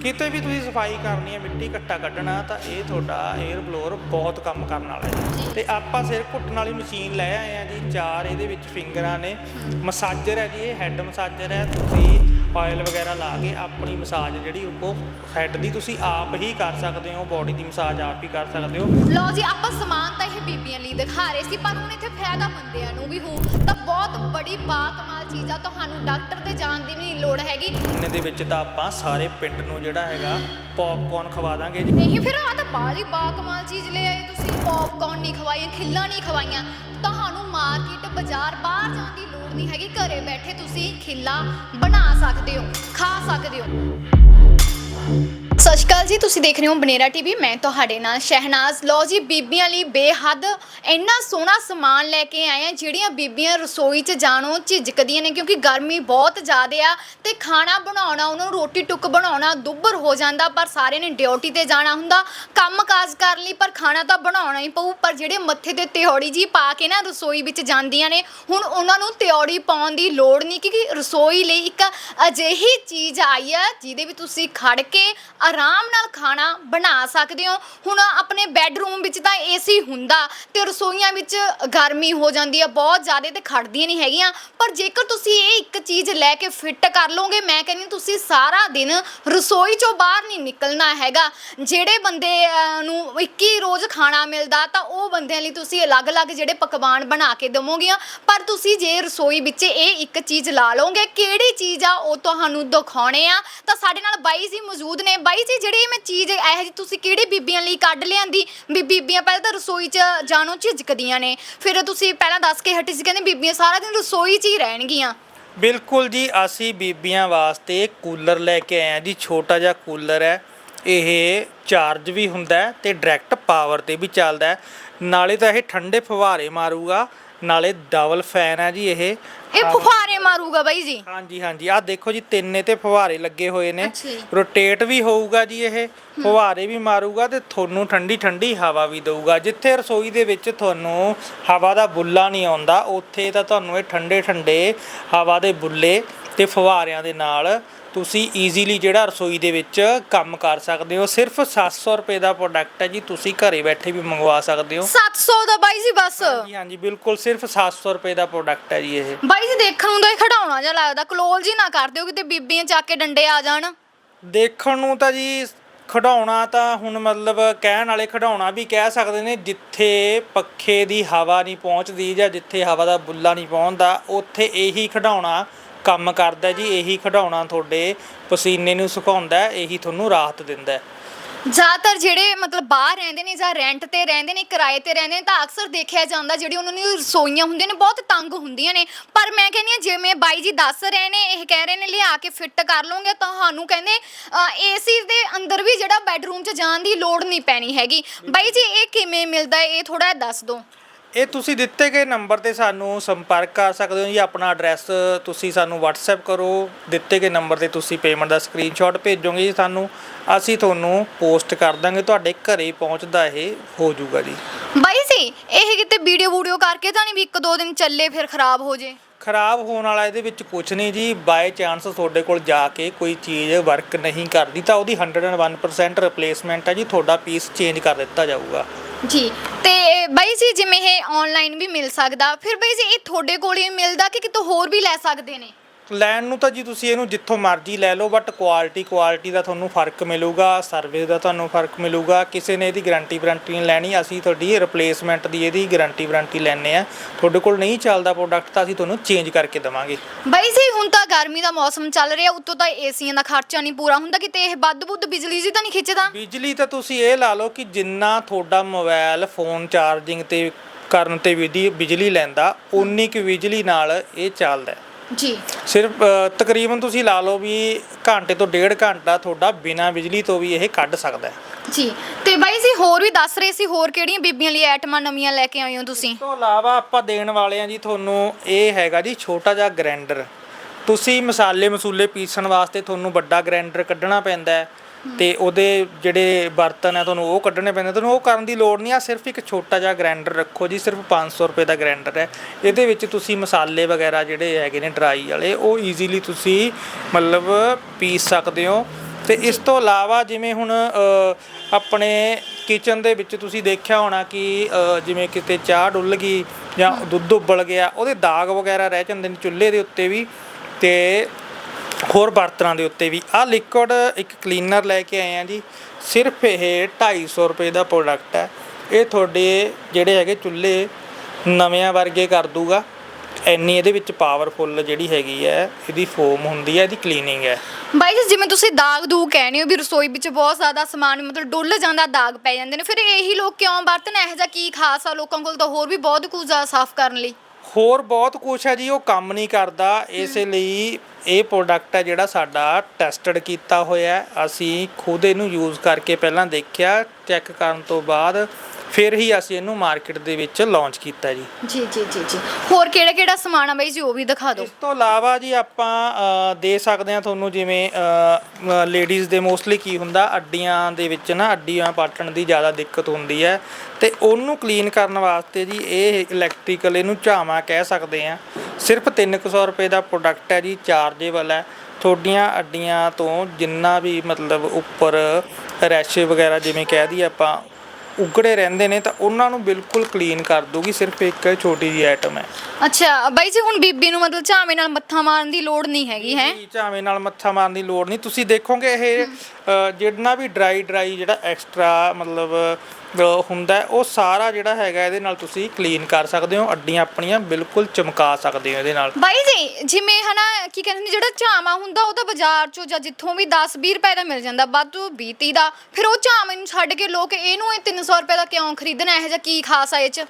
ਕਿਤੇ ਵੀ ਤੁਸੀਂ ਸਫ਼ਾਈ ਕਰਨੀ ਹੈ ਮਿੱਟੀ ਇਕੱਠਾ ਕੱਢਣਾ, ਤਾਂ ਇਹ ਤੁਹਾਡਾ 에ਅਰ ਬਲੋਅਰ ਬਹੁਤ ਕੰਮ ਕਰਨ ਵਾਲਾ ਹੈ। ਤੇ ਆਪਾਂ ਸਿਰ ਘੁੱਟਣ ਵਾਲੀ ਮਸ਼ੀਨ ਲੈ ਆਏ ਆ ਜੀ, ਚਾਰ ਇਹਦੇ ਵਿੱਚ ਫਿੰਗਰਾਂ ਨੇ। ਮਸਾਜਰ ਹੈ ਜੀ, ਇਹ ਹੈੱਡ ਮਸਾਜਰ ਹੈ। ਤੁਸੀਂ ਆਇਲ ਵਗੈਰਾ ਲਾ ਕੇ ਆਪਣੀ ਮਸਾਜ ਜਿਹੜੀ ਉਹ ਹੈੱਡ ਦੀ ਤੁਸੀਂ ਆਪ ਹੀ ਕਰ ਸਕਦੇ ਹੋ ਬਾਡੀ ਦੀ ਮਸਾਜ ਆਪ ਹੀ ਕਰ ਸਕਦੇ ਹੋ। ਲਓ ਜੀ ਆਪਾਂ ਸਮਾਨ ਤਾਂ ਇਹ ਬੀਬੀਆਂ ਲਈ ਦਿਖਾ ਰਹੇ ਸੀ ਪਰ ਹੁਣ ਇੱਥੇ ਫਾਇਦਾ ਬੰਦਿਆਂ ਨੂੰ ਵੀ ਹੋ। ਤਾਂ ਬਹੁਤ ਬੜੀ ਬਾਕਮਾਲ ਚੀਜ਼ ਆ ਤੁਹਾਨੂੰ ਡਾਕਟਰ ਤੇ ਜਾਣ ਦੀ ਵੀ ਨਹੀਂ ਲੋੜ ਹੈਗੀ। ਇਹਨੇ ਦੇ ਵਿੱਚ ਤਾਂ ਆਪਾਂ ਸਾਰੇ ਪਿੰਡ ਨੂੰ ਜਿਹੜਾ ਹੈਗਾ ਪੌਪਕੌਰਨ ਖਵਾ ਦਾਂਗੇ ਜੀ। ਨਹੀਂ ਫਿਰ ਆ ਤਾਂ ਬਾਲੀ ਬਾਕਮਾਲ ਚੀਜ਼ ਲੈ ਆਏ ਤੁਸੀਂ। ਪੌਪਕੌਰਨ ਨਹੀਂ ਖਵਾਈਆਂ ਖਿੱਲਾਂ ਨਹੀਂ ਖਵਾਈਆਂ। ਤੁਹਾਨੂੰ ਮਾਰਕੀਟ ਬਾਜ਼ਾਰ ਬਾਹਰ ਜਾਣ ਦੀ ਲੋੜ ਨਹੀਂ ਹੈਗੀ ਘਰੇ ਬੈਠੇ ਤੁਸੀਂ ਖਿੱਲਾ ਬਣਾ ਸਕਦੇ ਹੋ ਖਾ ਸਕਦੇ ਹੋ। ਸਤਿ ਸ਼੍ਰੀ ਅਕਾਲ ਜੀ, ਤੁਸੀਂ ਦੇਖ ਰਹੇ ਹੋ ਬਨੇਰਾ ਟੀਵੀ। ਮੈਂ ਤੁਹਾਡੇ ਨਾਲ ਸ਼ਹਿਨਾਜ਼। ਲੋ ਜੀ, ਬੀਬੀਆਂ ਲਈ ਬੇਹੱਦ ਇੰਨਾ ਸੋਹਣਾ ਸਮਾਨ ਲੈ ਕੇ ਆਏ ਆ, ਜਿਹੜੀਆਂ ਬੀਬੀਆਂ ਰਸੋਈ 'ਚ ਜਾਣੋ ਝਿਜਕਦੀਆਂ ਨੇ, ਕਿਉਂਕਿ ਗਰਮੀ ਬਹੁਤ ਜ਼ਿਆਦਾ ਆ ਤੇ ਖਾਣਾ ਬਣਾਉਣਾ, ਉਹਨੂੰ ਰੋਟੀ ਟੁੱਕ ਬਣਾਉਣਾ ਦੁੱਬਰ ਹੋ ਜਾਂਦਾ, ਪਰ ਸਾਰੇ ਨੇ ਡਿਊਟੀ ਤੇ ਜਾਣਾ ਹੁੰਦਾ ਕੰਮ ਕਾਜ ਕਰਨ ਲਈ, ਪਰ ਖਾਣਾ ਤਾਂ ਬਣਾਉਣਾ ਹੀ ਪਊ, ਪਰ ਜਿਹੜੇ ਮੱਥੇ ਤੇ ਤਿਉੜੀ ਜੀ ਪਾ ਕੇ ਨਾ ਰਸੋਈ ਵਿੱਚ ਜਾਂਦੀਆਂ ਨੇ, ਹੁਣ ਉਹਨਾਂ ਨੂੰ ਤਿਉੜੀ ਪਾਉਣ ਦੀ ਲੋੜ ਨਹੀਂ, ਕਿਉਂਕਿ ਰਸੋਈ ਲਈ ਇੱਕ ਅਜਿਹੀ ਚੀਜ਼ ਆਈ ਆ, ਜਿਹਦੇ ਵਿੱਚ ਤੁਸੀਂ ਖੜ ਕੇ ਆਰਾਮ ਨਾਲ ਖਾਣਾ ਬਣਾ ਸਕਦੇ ਹੋ। ਹੁਣ ਆਪਣੇ ਬੈੱਡਰੂਮ ਵਿੱਚ ਤਾਂ ਏਸੀ ਹੁੰਦਾ ਤੇ ਰਸੋਈਆਂ ਵਿੱਚ ਗਰਮੀ ਹੋ ਜਾਂਦੀ ਆ ਬਹੁਤ ਜ਼ਿਆਦਾ ਤੇ ਖੜਦੀਆਂ ਨਹੀਂ ਹੈਗੀਆਂ। ਪਰ ਜੇਕਰ ਤੁਸੀਂ ਇਹ ਇੱਕ ਚੀਜ਼ ਲੈ ਕੇ ਫਿੱਟ ਕਰ ਲਓਗੇ ਮੈਂ ਕਹਿੰਦੀ ਤੁਸੀਂ ਸਾਰਾ ਦਿਨ ਰਸੋਈ ਚੋਂ ਬਾਹਰ ਨਹੀਂ ਨਿਕਲਣਾ ਹੈਗਾ। ਜਿਹੜੇ ਬੰਦੇ ਅਹ, ਨੂੰ 21 ਰੋਜ਼ ਖਾਣਾ ਮਿਲਦਾ ਤਾਂ ਉਹ ਬੰਦਿਆਂ ਲਈ ਤੁਸੀਂ ਅਲੱਗ-ਅਲੱਗ ਜਿਹੜੇ ਪਕਵਾਨ ਬਣਾ ਕੇ ਦੇਵੋਗੀਆਂ। ਪਰ ਤੁਸੀਂ ਜੇ ਰਸੋਈ ਵਿੱਚ ਇਹ ਇੱਕ ਚੀਜ਼ ਲਾ ਲਓਗੇ ਕਿਹੜੀ ਚੀਜ਼ ਆ ਉਹ ਤੁਹਾਨੂੰ ਦਿਖਾਉਣੇ ਆ ਤਾਂ ਸਾਡੇ ਨਾਲ ਬਾਈ ਜੀ ਮੌਜੂਦ ਨੇ। ਬਾਈ ਜੀ ਜਿਹੜੀ ਮੈਂ ਚੀਜ਼ ਇਹੋ ਜਿਹੀ ਤੁਸੀਂ ਕਿਹੜੀ ਬੀਬੀਆਂ ਲਈ ਕੱਢ ਲਿਆਂਦੀ? ਵੀ ਬੀਬੀਆਂ ਪਹਿਲਾਂ ਤਾਂ ਰਸੋਈ 'ਚ ਜਾਣੋਂ ਝਿਜਕਦੀਆਂ ਨੇ। ਫਿਰ ਤੁਸੀਂ ਪਹਿਲਾਂ ਦੱਸ ਕੇ ਹਟੀ ਸੀ ਕਹਿੰਦੇ ਬੀਬੀਆਂ ਸਾਰਾ ਦਿਨ ਰਸੋਈ 'ਚ ਹੀ ਰਹਿਣਗੀਆਂ। ਬਿਲਕੁਲ ਜੀ, ਅਸੀਂ ਬੀਬੀਆਂ ਵਾਸਤੇ ਕੂਲਰ ਲੈ ਕੇ ਆਏ ਆ ਜੀ, ਛੋਟਾ ਜਿਹਾ ਕੂਲਰ ਹੈ। ਇਹ ਚਾਰਜ ਵੀ ਹੁੰਦਾ ਤੇ ਡਾਇਰੈਕਟ ਪਾਵਰ ਤੇ ਵੀ ਚੱਲਦਾ ਨਾਲੇ ਤਾਂ ਇਹ ਠੰਡੇ ਫੁਹਾਰੇ ਮਾਰੂਗਾ। ਨਾਲੇ ਡਬਲ ਫੈਨ ਹੈ ਜੀ ਇਹ। ਇਹ ਫੁਫਾਰੇ ਮਾਰੂਗਾ ਬਾਈ ਜੀ। ਹਾਂਜੀ ਹਾਂਜੀ। ਆਹ ਦੇਖੋ ਜੀ ਤਿੰਨੇ ਤੇ ਫੁਹਾਰੇ ਲੱਗੇ ਹੋਏ ਨੇ। ਅੱਛਾ ਜੀ। ਰੋਟੇਟ ਵੀ ਹੋਊਗਾ ਜੀ ਇਹ ਫੁਹਾਰੇ ਵੀ ਮਾਰੂਗਾ ਤੇ ਤੁਹਾਨੂੰ ਠੰਡੀ ਠੰਡੀ ਹਵਾ ਵੀ ਦਊਗਾ। ਜਿੱਥੇ ਰਸੋਈ ਦੇ ਵਿੱਚ ਤੁਹਾਨੂੰ ਹਵਾ ਦਾ ਬੁੱਲਾ ਨਹੀਂ ਆਉਂਦਾ ਉੱਥੇ ਤਾਂ ਤੁਹਾਨੂੰ ਇਹ ਠੰਡੇ ਠੰਡੇ ਹਵਾ ਦੇ ਬੁੱਲੇ ਤੇ ਫੁਹਾਰਿਆਂ ਦੇ ਨਾਲ ਤੁਸੀਂ ਈਜ਼ੀਲੀ ਜਿਹੜਾ ਰਸੋਈ ਦੇ ਵਿੱਚ ਕੰਮ ਕਰ ਸਕਦੇ ਹੋ ਸਿਰਫ 700 ਰੁਪਏ ਦਾ ਪ੍ਰੋਡਕਟ ਹੈ ਜੀ ਤੁਸੀਂ ਘਰੇ ਬੈਠੇ ਵੀ ਮੰਗਵਾ ਸਕਦੇ ਹੋ। 700 ਦਾ ਬਾਈ ਜੀ ਬਸ। ਜੀ ਹਾਂਜੀ ਬਿਲਕੁਲ ਸਿਰਫ 700 ਰੁਪਏ ਦਾ ਪ੍ਰੋਡਕਟ ਹੈ ਜੀ ਇਹ। ਬਾਈ ਜੀ ਦੇਖਣ ਨੂੰ ਤਾਂ ਇਹ ਖੜਾਉਣਾ ਜਿਹਾ ਲੱਗਦਾ ਕਲੋਜ਼ ਹੀ ਨਾ ਕਰ ਦਿਓ ਕਿਤੇ ਬੀਬੀਆਂ ਚੱਕ ਕੇ ਡੰਡੇ ਆ ਜਾਣ। ਦੇਖਣ ਨੂੰ ਤਾਂ ਜੀ ਖਡਾਉਣਾ ਤਾਂ ਹੁਣ ਮਤਲਬ ਕਹਿਣ ਵਾਲੇ ਖਡਾਉਣਾ ਵੀ ਕਹਿ ਸਕਦੇ ਨੇ ਜਿੱਥੇ ਪੱਖੇ ਦੀ ਹਵਾ ਨਹੀਂ ਪਹੁੰਚਦੀ ਜਾਂ ਜਿੱਥੇ ਹਵਾ ਦਾ ਬੁੱਲਾ ਨਹੀਂ ਪਹੁੰਚਦਾ ਉੱਥੇ ਇਹੀ ਖਡਾਉਣਾ ਕੰਮ ਕਰਦਾ ਜੀ, ਇਹੀ ਖਡਾਉਣਾ ਤੁਹਾਡੇ ਪਸੀਨੇ ਨੂੰ ਸੁਕਾਉਂਦਾ, ਇਹੀ ਤੁਹਾਨੂੰ ਰਾਹਤ ਦਿੰਦਾ। ਹੈ। ਜ਼ਿਆਦਾਤਰ ਜਿਹੜੇ ਮਤਲਬ ਬਾਹਰ ਰਹਿੰਦੇ ਨੇ ਜਾਂ ਰੈਂਟ ਤੇ ਰਹਿੰਦੇ ਨੇ, ਕਿਰਾਏ ਤੇ ਰਹਿੰਦੇ ਨੇ, ਤਾਂ ਅਕਸਰ ਦੇਖਿਆ ਜਾਂਦਾ ਜਿਹੜੀ ਉਹਨਾਂ ਦੀ ਰਸੋਈਆਂ ਹੁੰਦੀਆਂ ਨੇ, ਬਹੁਤ ਤੰਗ ਹੁੰਦੀਆਂ ਨੇ। ਪਰ ਮੈਂ ਕਹਿੰਦੀ ਹਾਂ, ਜਿਵੇਂ ਬਾਈ ਜੀ ਦੱਸ ਰਹੇ ਨੇ, ਇਹ ਕਹਿ ਰਹੇ ਨੇ, ਲਿਆ ਕੇ ਫਿੱਟ ਕਰ ਲਓਗੇ ਤੁਹਾਨੂੰ ਕਹਿੰਦੇ ਏਸੀ ਦੇ ਅੰਦਰ ਵੀ ਜਿਹੜਾ ਬੈਡਰੂਮ 'ਚ ਜਾਣ ਦੀ ਲੋੜ ਨਹੀਂ ਪੈਣੀ ਹੈਗੀ। ਬਾਈ ਜੀ, ਇਹ ਕਿਵੇਂ ਮਿਲਦਾ ਹੈ? ਇਹ ਥੋੜਾ ਦੱਸ ਦਿਓ। ਇਹ ਤੁਸੀਂ ਦਿੱਤੇ ਗਏ ਨੰਬਰ ਤੇ ਸਾਨੂੰ ਸੰਪਰਕ ਕਰ ਸਕਦੇ ਹੋ ਜੀ, ਆਪਣਾ ਐਡਰੈਸ ਤੁਸੀਂ ਸਾਨੂੰ WhatsApp ਕਰੋ, ਦਿੱਤੇ ਗਏ ਨੰਬਰ ਤੇ ਤੁਸੀਂ ਪੇਮੈਂਟ ਦਾ ਸਕਰੀਨਸ਼ਾਟ ਭੇਜੋਗੇ ਜੀ ਸਾਨੂੰ, ਅਸੀਂ ਤੁਹਾਨੂੰ ਪੋਸਟ ਕਰ ਦਾਂਗੇ, ਤੁਹਾਡੇ ਘਰੇ ਪਹੁੰਚਦਾ ਇਹ ਹੋ ਜਾਊਗਾ ਜੀ। ਬਾਈ ਜੀ, ਇਹ ਕਿਤੇ ਵੀਡੀਓ ਵੀਡੀਓ ਕਰਕੇ ਤਾਂ ਨਹੀਂ ਵੀ ਇੱਕ ਦੋ ਦਿਨ ਚੱਲੇ ਫਿਰ ਖਰਾਬ ਹੋ ਜੇ? ਖਰਾਬ ਹੋਣ ਵਾਲਾ ਇਹਦੇ ਵਿੱਚ ਕੁਝ ਨਹੀਂ ਜੀ। ਬਾਈ ਚਾਂਸ ਤੁਹਾਡੇ ਕੋਲ ਜਾ ਕੇ ਕੋਈ ਚੀਜ਼ ਵਰਕ ਨਹੀਂ ਕਰਦੀ, ਤਾਂ ਉਹਦੀ 101% ਰਿਪਲੇਸਮੈਂਟ ਹੈ ਜੀ। ਤੁਹਾਡਾ ਪੀਸ ਚੇਂਜ ਕਰ ਦਿੱਤਾ ਜਾਊਗਾ। ਜੀ, ਤੇ ਬਾਈ ਜੀ, ਜਿਵੇਂ ਇਹ ਆਨਲਾਈਨ ਵੀ ਮਿਲ ਸਕਦਾ। ਫਿਰ ਬਾਈ ਜੀ, ਇਹ ਤੁਹਾਡੇ ਕੋਲ ਹੀ ਮਿਲਦਾ ਕਿ ਕਿਤੋਂ ਹੋਰ ਵੀ ਲੈ ਸਕਦੇ ਨੇ? ਲੈਣ ਨੂੰ ਤਾਂ ਜੀ ਤੁਸੀਂ ਇਹਨੂੰ ਜਿੱਥੋਂ ਮਰਜ਼ੀ ਲੈ ਲਓ ਬਟ ਕੁਆਲਿਟੀ ਕੁਆਲਿਟੀ ਦਾ ਤੁਹਾਨੂੰ ਫ਼ਰਕ ਮਿਲੂਗਾ ਸਰਵਿਸ ਦਾ ਤੁਹਾਨੂੰ ਫ਼ਰਕ ਮਿਲੂਗਾ। ਕਿਸੇ ਨੇ ਇਹਦੀ ਗਾਰੰਟੀ ਵਾਰੰਟੀ ਨਹੀਂ ਲੈਣੀ ਅਸੀਂ ਤੁਹਾਡੀ ਰਿਪਲੇਸਮੈਂਟ ਦੀ ਇਹਦੀ ਗਾਰੰਟੀ ਵਾਰੰਟੀ ਲੈਣੇ ਆ ਤੁਹਾਡੇ ਕੋਲ ਨਹੀਂ ਚੱਲਦਾ ਪ੍ਰੋਡਕਟ ਤਾਂ ਅਸੀਂ ਤੁਹਾਨੂੰ ਚੇਂਜ ਕਰਕੇ ਦੇਵਾਂਗੇ। ਬਾਈ ਜੀ ਹੁਣ ਤਾਂ ਗਰਮੀ ਦਾ ਮੌਸਮ ਚੱਲ ਰਿਹਾ ਉੱਤੋਂ ਤਾਂ ਏਸੀਆਂ ਦਾ ਖਰਚਾ ਨਹੀਂ ਪੂਰਾ ਹੁੰਦਾ ਕਿਤੇ ਇਹ ਵੱਧ ਬੁੱਧ ਬਿਜਲੀ ਜੀ ਤਾਂ ਨਹੀਂ ਖਿੱਚਦਾ? ਬਿਜਲੀ ਤਾਂ ਤੁਸੀਂ ਇਹ ਲਾ ਲਓ ਕਿ ਜਿੰਨਾ ਤੁਹਾਡਾ ਮੋਬਾਈਲ ਫੋਨ ਚਾਰਜਿੰਗ ਤੇ ਕਰਨ ਤੇ ਵਿਧੀ ਬਿਜਲੀ ਲੈਂਦਾ ਉਨੀ ਕੁ ਬਿਜਲੀ ਨਾਲ ਇਹ ਚੱਲਦਾ ਹੈ। ਜੀ। ਸਿਰਫ ਤਕਰੀਬਨ ਤੁਸੀਂ ਲਾ ਲਓ ਵੀ ਘੰਟੇ ਤੋਂ ਡੇਢ ਘੰਟਾ ਤੁਹਾਡਾ ਬਿਨਾਂ ਬਿਜਲੀ ਤੋਂ ਵੀ ਇਹ ਕੱਢ ਸਕਦਾ ਹੈ। ਜੀ। ਤੇ ਬਾਈ ਜੀ ਹੋਰ ਵੀ ਦੱਸ ਰਹੇ ਸੀ ਹੋਰ ਕਿਹੜੀਆਂ ਬੀਬੀਆਂ ਲਈ ਆਈਟਮਾਂ ਨਵੀਆਂ ਲੈ ਕੇ ਆਏ ਹੋ ਤੁਸੀਂ? ਇਸ ਤੋਂ ਇਲਾਵਾ ਆਪਾਂ ਦੇਣ ਵਾਲੇ ਆ ਜੀ ਤੁਹਾਨੂੰ ਇਹ ਹੈਗਾ ਜੀ ਛੋਟਾ ਜਿਹਾ ਗ੍ਰਾਈਂਡਰ ਤੁਸੀਂ ਮਸਾਲੇ ਮਸੂਲੇ ਪੀਸਣ ਵਾਸਤੇ ਤੁਹਾਨੂੰ ਵੱਡਾ ਗ੍ਰਾਈਂਡਰ ਕੱਢਣਾ ਪੈਂਦਾ ਹੈ। ਤੇ ਉਹਦੇ ਜਿਹੜੇ ਬਰਤਨ ਆ ਤੁਹਾਨੂੰ ਉਹ ਕੱਢਣੇ ਪੈਂਦੇ ਤੁਹਾਨੂੰ ਉਹ ਕਰਨ ਦੀ ਲੋੜ ਨਹੀਂ ਆ, ਸਿਰਫ ਇੱਕ ਛੋਟਾ ਜਿਹਾ ਗ੍ਰਾਈਂਡਰ ਰੱਖੋ ਜੀ, ਸਿਰਫ 500 ਰੁਪਏ ਦਾ ਗ੍ਰਾਈਂਡਰ ਹੈ। ਇਹਦੇ ਵਿੱਚ ਤੁਸੀਂ ਮਸਾਲੇ ਵਗੈਰਾ ਜਿਹੜੇ ਹੈਗੇ ਨੇ ਡਰਾਈ ਵਾਲੇ, ਉਹ ਈਜ਼ੀਲੀ ਤੁਸੀਂ ਮਤਲਬ ਪੀਸ ਸਕਦੇ ਹੋ। ਤੇ ਇਸ ਤੋਂ ਇਲਾਵਾ ਜਿਵੇਂ ਹੁਣ ਆਪਣੇ ਕਿਚਨ ਦੇ ਵਿੱਚ ਤੁਸੀਂ ਦੇਖਿਆ ਹੋਣਾ ਕਿ ਜਿਵੇਂ ਕਿਤੇ ਚਾਹ ਡੁੱਲ ਗਈ ਜਾਂ ਦੁੱਧ ਉਬਲ ਗਿਆ, ਉਹਦੇ ਦਾਗ ਵਗੈਰਾ ਰਹਿ ਜਾਂਦੇ ਨੇ ਚੁੱਲ੍ਹੇ ਦੇ ਉੱਤੇ ਵੀ। ਤੇ ਹੋਰ ਬਰਤਨਾਂ ਦੇ ਉੱਤੇ ਵੀ। ਆਹ ਲਿਕੁਇਡ ਇੱਕ ਕਲੀਨਰ ਲੈ ਕੇ ਆਏ ਆ ਜੀ। ਸਿਰਫ ਇਹ 250 ਰੁਪਏ ਦਾ ਪ੍ਰੋਡਕਟ ਹੈ। ਇਹ ਤੁਹਾਡੇ ਜਿਹੜੇ ਹੈਗੇ ਚੁੱਲ੍ਹੇ ਨਵਿਆਂ ਵਰਗੇ ਕਰ ਦੂਗਾ। ਇੰਨੀ ਇਹਦੇ ਵਿੱਚ ਪਾਵਰਫੁੱਲ ਜਿਹੜੀ ਹੈਗੀ ਹੈ ਇਹਦੀ ਫੋਮ ਹੁੰਦੀ ਹੈ ਇਹਦੀ ਕਲੀਨਿੰਗ ਹੈ। ਬਾਈ ਜੀ ਜਿਵੇਂ ਤੁਸੀਂ ਦਾਗ ਦੂ ਕਹਿੰਦੇ ਹੋ ਵੀ ਰਸੋਈ ਵਿੱਚ ਬਹੁਤ ਜ਼ਿਆਦਾ ਸਮਾਨ ਮਤਲਬ ਡੁੱਲ ਜਾਂਦਾ ਦਾਗ ਪੈ ਜਾਂਦੇ ਨੇ। ਫਿਰ ਇਹੀ ਲੋਕ ਕਿਉਂ ਵਰਤਨ ਇਹੋ ਜਿਹਾ ਕੀ ਖਾਸ ਆ ਲੋਕਾਂ ਕੋਲ ਤਾਂ ਹੋਰ ਵੀ ਬਹੁਤ ਕੁਝ ਆ ਸਾਫ਼ ਕਰਨ ਲਈ। ਹੋਰ ਬਹੁਤ ਕੁਝ ਹੈ ਜੀ ਉਹ ਕੰਮ ਨਹੀਂ ਕਰਦਾ। ਇਸੇ ਲਈ ਇਹ ਪ੍ਰੋਡਕਟ ਹੈ ਜਿਹੜਾ ਸਾਡਾ ਟੈਸਟਡ ਕੀਤਾ ਹੋਇਆ ਹੈ। ਅਸੀਂ ਖੁਦ ਇਹਨੂੰ ਯੂਜ਼ ਕਰਕੇ ਪਹਿਲਾਂ ਦੇਖਿਆ ਚੈੱਕ ਕਰਨ ਤੋਂ ਬਾਅਦ ਫਿਰ ਹੀ ਅਸੀਂ ਇਹਨੂੰ ਮਾਰਕੀਟ ਦੇ ਵਿੱਚ ਲਾਂਚ ਕੀਤਾ ਜੀ। ਜੀ ਜੀ ਜੀ ਜੀ। ਹੋਰ ਕਿਹੜਾ ਕਿਹੜਾ ਸਮਾਨ ਆ ਬਾਈ ਜੀ ਉਹ ਵੀ ਦਿਖਾ ਦਿਓ। ਇਸ ਤੋਂ ਇਲਾਵਾ ਜੀ ਆਪਾਂ ਅ, ਦੇ ਸਕਦੇ ਹਾਂ ਤੁਹਾਨੂੰ ਜਿਵੇਂ ਲੇਡੀਜ਼ ਦੇ ਮੋਸਟਲੀ ਕੀ ਹੁੰਦਾ ਅੱਡੀਆਂ ਦੇ ਵਿੱਚ ਨਾ ਅੱਡੀਆਂ ਪਾਟਣ ਦੀ ਜ਼ਿਆਦਾ ਦਿੱਕਤ ਹੁੰਦੀ ਹੈ। ਤੇ ਉਹਨੂੰ ਕਲੀਨ ਕਰਨ ਵਾਸਤੇ ਜੀ ਇਹ ਇਲੈਕਟ੍ਰੀਕਲ ਇਹਨੂੰ ਝਾਵਾਂ ਕਹਿ ਸਕਦੇ ਆ ਸਿਰਫ 300 ਰੁਪਏ ਦਾ ਪ੍ਰੋਡਕਟ ਹੈ ਜੀ ਚਾਰਜੇਬਲ ਹੈ। ਤੁਹਾਡੀਆਂ ਅੱਡੀਆਂ ਤੋਂ ਜਿੰਨਾ ਵੀ ਮਤਲਬ ਉੱਪਰ ਰੈਸ਼ ਵਗੈਰਾ ਜਿਵੇਂ ਕਹਿ ਦਈਏ ਆਪਾਂ ਉਗੜੇ ਰਹਿੰਦੇ ਨੇ ਤਾਂ ਉਹਨਾਂ ਨੂੰ ਬਿਲਕੁਲ ਕਲੀਨ ਕਰ ਦੂਗੀ ਸਿਰਫ ਇੱਕ ਛੋਟੀ ਜੀ ਆਈਟਮ ਹੈ। ਅੱਛਾ ਬਾਈ ਜੀ ਹੁਣ ਬੀਬੀ ਨੂੰ ਮਤਲਬ ਝਾਵੇਂ ਨਾਲ ਮੱਥਾ ਮਾਰਨ ਦੀ ਲੋੜ ਨਹੀਂ ਹੈਗੀ ਹੈ? ਝਾਵੇਂ ਨਾਲ ਮੱਥਾ ਮਾਰਨ ਦੀ ਲੋੜ ਨਹੀਂ। ਤੁਸੀਂ ਦੇਖੋਗੇ ਇਹ ਜਿੰਨਾ ਵੀ ਡਰਾਈ ਡਰਾਈ ਜਿਹੜਾ ਐਕਸਟਰਾ ਮਤਲਬ ਹੁੰਦਾ ਉਹ ਸਾਰਾ ਜਿਹੜਾ ਹੈਗਾ ਇਹਦੇ ਨਾਲ ਤੁਸੀਂ ਕਲੀਨ ਕਰ ਸਕਦੇ ਹੋ, ਅੱਡੀਆਂ ਆਪਣੀਆਂ ਬਿਲਕੁਲ ਚਮਕਾ ਸਕਦੇ ਹੋ ਇਹਦੇ ਨਾਲ। ਬਾਈ ਜੀ, ਜਿਵੇਂ ਹਨਾ ਕੀ ਕਹਿੰਦੇ ਨੇ, ਜਿਹੜਾ ਝਾਵਾਂ ਹੁੰਦਾ ਉਹ ਤਾਂ ਬਾਜ਼ਾਰ ਚੋਂ ਜਾਂ ਜਿੱਥੋਂ ਵੀ 10 20 ਰੁਪਏ ਦਾ ਮਿਲ ਜਾਂਦਾ, ਵਾਧੂ 20 ਦਾ, ਫਿਰ ਉਹ ਝਾਵੇਂ ਨੂੰ ਛੱਡ ਕੇ ਲੋਕ ਇਹਨੂੰ ਇਹ 300 ਰੁਪਏ ਦਾ ਕਿਉਂ ਖਰੀਦਣਾ, ਇਹੋ ਜਿਹਾ ਕੀ ਖਾਸ ਆ ਇਹ ਚ?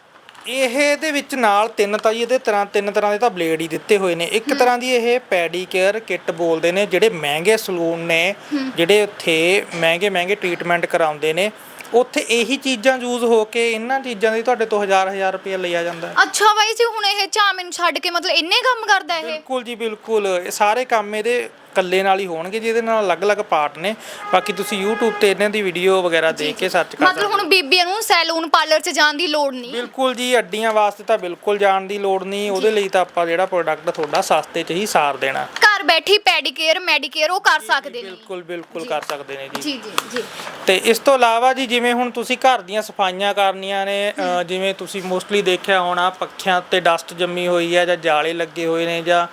ਇਹ ਦੇ ਵਿੱਚ ਨਾਲ ਤਿੰਨ ਤਾਂ ਜੀ ਇਹਦੇ ਤਰ੍ਹਾਂ ਤਿੰਨ ਤਰ੍ਹਾਂ ਦੇ ਤਾਂ ਬਲੇਡ ਹੀ ਦਿੱਤੇ ਹੋਏ ਨੇ। ਇੱਕ ਤਰ੍ਹਾਂ ਦੀ ਇਹ ਪੈਡੀਕੇਅਰ ਕਿੱਟ ਬੋਲਦੇ ਨੇ ਜਿਹੜੇ ਮਹਿੰਗੇ ਸਲੂਨ ਨੇ ਜਿਹੜੇ ਉੱਥੇ ਮਹਿੰਗੇ ਮਹਿੰਗੇ ਟ੍ਰੀਟਮੈਂਟ ਕਰਾਉਂਦੇ ਨੇ। ਉੱਥੇ ਇਹੀ ਚੀਜ਼ਾਂ ਯੂਜ਼ ਹੋ ਕੇ ਇਹਨਾਂ ਚੀਜ਼ਾਂ ਦੀ ਤੁਹਾਡੇ ਤੋਂ ਹਜ਼ਾਰ ਹਜ਼ਾਰ ਰੁਪਏ ਲਿਆ ਜਾਂਦਾ ਹੈ। ਅੱਛਾ ਬਾਈ ਜੀ ਹੁਣ ਇਹ ਝਾਵੇਂ ਨੂੰ ਛੱਡ ਕੇ ਮਤਲਬ ਇੰਨੇ ਕੰਮ ਕਰਦਾ ਇਹ? ਬਿਲਕੁਲ ਜੀ ਬਿਲਕੁਲ। ਇਹ ਸਾਰੇ ਕੰਮ ਇਹਦੇ ਕੱਲੇ ਨਾਲ ਹੀ ਹੋਣਗੇ ਜਿਹਦੇ ਨਾਲ ਅਲੱਗ-ਅਲੱਗ ਪਾਰਟ ਨੇ। ਬਾਕੀ ਤੁਸੀਂ YouTube ਤੇ ਇਹਨਾਂ ਦੀ ਵੀਡੀਓ ਵਗੈਰਾ ਦੇਖ ਕੇ ਸਰਚ ਕਰ ਸਕਦੇ ਮਤਲਬ ਹੁਣ ਬੀਬੀਆਂ ਨੂੰ ਸੈਲੂਨ ਪਾਰਲਰ 'ਚ ਜਾਣ ਦੀ ਲੋੜ ਨਹੀਂ। ਬਿਲਕੁਲ ਜੀ ਅੱਡੀਆਂ ਵਾਸਤੇ ਤਾਂ ਬਿਲਕੁਲ ਜਾਣ ਦੀ ਲੋੜ ਨਹੀਂ। ਉਹਦੇ ਲਈ ਤਾਂ ਆਪਾਂ ਜਿਹੜਾ ਪ੍ਰੋਡਕਟ ਤੁਹਾਡਾ ਸਸਤੇ 'ਚ ਹੀ ਸਾਰ ਦੇਣਾ। ਘਰ ਬੈਠੀ ਪੈਡੀਕੇਅਰ ਮੈਡੀਕੇਅਰ ਉਹ ਕਰ ਸਕਦੇ ਨੇ। ਬਿਲਕੁਲ ਬਿਲਕੁਲ ਕਰ ਸਕਦੇ ਨੇ ਜੀ। ਜੀ ਜੀ ਜੀ। ਤੇ ਇਸ ਤੋਂ ਇਲਾਵਾ ਜੀ ਜਿਵੇਂ ਹੁਣ ਤੁਸੀਂ ਘਰ ਦੀਆਂ ਸਫਾਈਆਂ ਕਰਨੀਆਂ ਨੇ ਅ, ਜਿਵੇਂ ਤੁਸੀਂ ਮੋਸਟਲੀ ਦੇਖਿਆ ਹੋਣਾ ਪੱਖਿਆਂ ਤੇ ਡਸਟ ਜੰਮੀ ਹੋਈ ਹੈ ਜਾਂ ਜਾਲੇ ਲੱਗੇ ਹੋਏ ਨੇ ਜਾਂ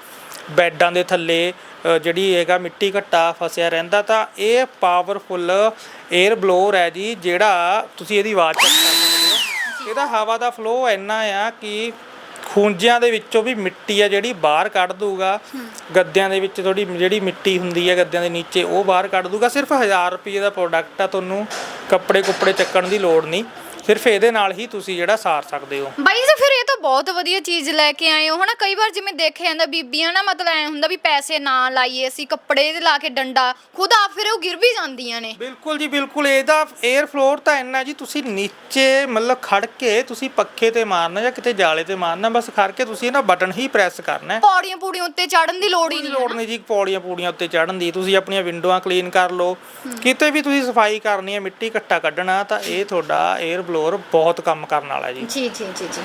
ਬੈੱਡਾਂ ਦੇ ਥੱਲੇ ਅ, ਜਿਹੜੀ ਹੈਗਾ ਮਿੱਟੀ ਘੱਟਾ ਫਸਿਆ ਰਹਿੰਦਾ ਤਾਂ ਇਹ ਪਾਵਰਫੁੱਲ 에ਅਰ ਬਲੋਅਰ ਹੈ ਜੀ ਜਿਹੜਾ ਤੁਸੀਂ ਇਹਦੀ ਆਵਾਜ਼ ਚੈੱਕ ਸਕਦੇ ਹੋ। ਇਹਦਾ ਹਵਾ ਦਾ ਫਲੋ ਇੰਨਾ ਆ ਕਿ ਖੂੰਜਿਆਂ ਦੇ ਵਿੱਚੋਂ ਵੀ ਮਿੱਟੀ ਆ ਜਿਹੜੀ ਬਾਹਰ ਕੱਢ ਦੂਗਾ ਗੱਦਿਆਂ ਦੇ ਵਿੱਚ ਥੋੜੀ ਜਿਹੜੀ ਮਿੱਟੀ ਹੁੰਦੀ ਹੈ ਗੱਦਿਆਂ ਦੇ ਨੀਚੇ ਉਹ ਬਾਹਰ ਕੱਢ ਦੂਗਾ ਸਿਰਫ 1000 ਰੁਪਏ ਦਾ ਪ੍ਰੋਡਕਟ ਆ ਤੁਹਾਨੂੰ ਕੱਪੜੇ ਕੁੱਪੜੇ ਚੱਕਣ ਦੀ ਲੋੜ ਨਹੀਂ। ਸਿਰਫ ਇਹਦੇ ਨਾਲ ਹੀ ਤੁਸੀਂ ਜਿਹੜਾ ਸਾਰ ਸਕਦੇ ਹੋ। ਬਾਈ ਜੀ ਬਹੁਤ ਵਧੀਆ ਚੀਜ਼ ਲੈ ਕੇ ਆਏ ਹੋ ਹਨਾ? ਕਈ ਵਾਰ ਜਿਵੇਂ ਦੇਖਿਆ ਜਾਂਦਾ ਬੀਬੀਆਂ ਨਾ ਮਤਲਬ ਐ ਹੁੰਦਾ ਵੀ ਪੈਸੇ ਨਾ ਲਾਈਏ ਅਸੀਂ ਕੱਪੜੇ ਤੇ ਲਾ ਕੇ ਡੰਡਾ ਖੁਦ ਆਪ ਫਿਰ ਉਹ ਗਿਰ ਵੀ ਜਾਂਦੀਆਂ ਨੇ। ਬਿਲਕੁਲ ਜੀ ਬਿਲਕੁਲ। ਇਹਦਾ 에ਅਰ ਫਲੋਰ ਤਾਂ ਇੰਨਾ ਜੀ ਤੁਸੀਂ ਨੀਚੇ ਮਤਲਬ ਖੜ ਕੇ ਤੁਸੀਂ ਪੱਖੇ ਤੇ ਮਾਰਨਾ ਜਾਂ ਕਿਤੇ ਜਾਲੇ ਤੇ ਮਾਰਨਾ ਬਸ ਖੜ ਕੇ ਤੁਸੀਂ ਨਾ ਬਟਨ ਹੀ ਪ੍ਰੈਸ ਕਰਨਾ ਹੈ। ਪੌੜੀਆਂ ਪੂੜੀਆਂ ਉੱਤੇ ਚੜਨ ਦੀ ਲੋੜ ਹੀ ਨਹੀਂ ਲੋੜ ਨਹੀਂ ਜੀ ਪੌੜੀਆਂ ਪੂੜੀਆਂ ਉੱਤੇ ਚੜਨ ਦੀ। ਤੁਸੀਂ ਆਪਣੀਆਂ ਵਿੰਡੋਆਂ ਕਲੀਨ ਕਰ ਲਓ। ਕਿਤੇ ਵੀ ਤੁਸੀਂ ਸਫ਼ਾਈ ਕਰਨੀ ਹੈ ਮਿੱਟੀ ਘੱਟਾ ਕੱਢਣਾ ਤਾਂ ਇਹ ਤੁਹਾਡਾ 에ਅਰ ਬਲੋਅਰ ਬਹੁਤ ਕੰਮ ਕਰਨ ਵਾਲਾ ਜੀ। ਜੀ ਜੀ ਜੀ ਜੀ।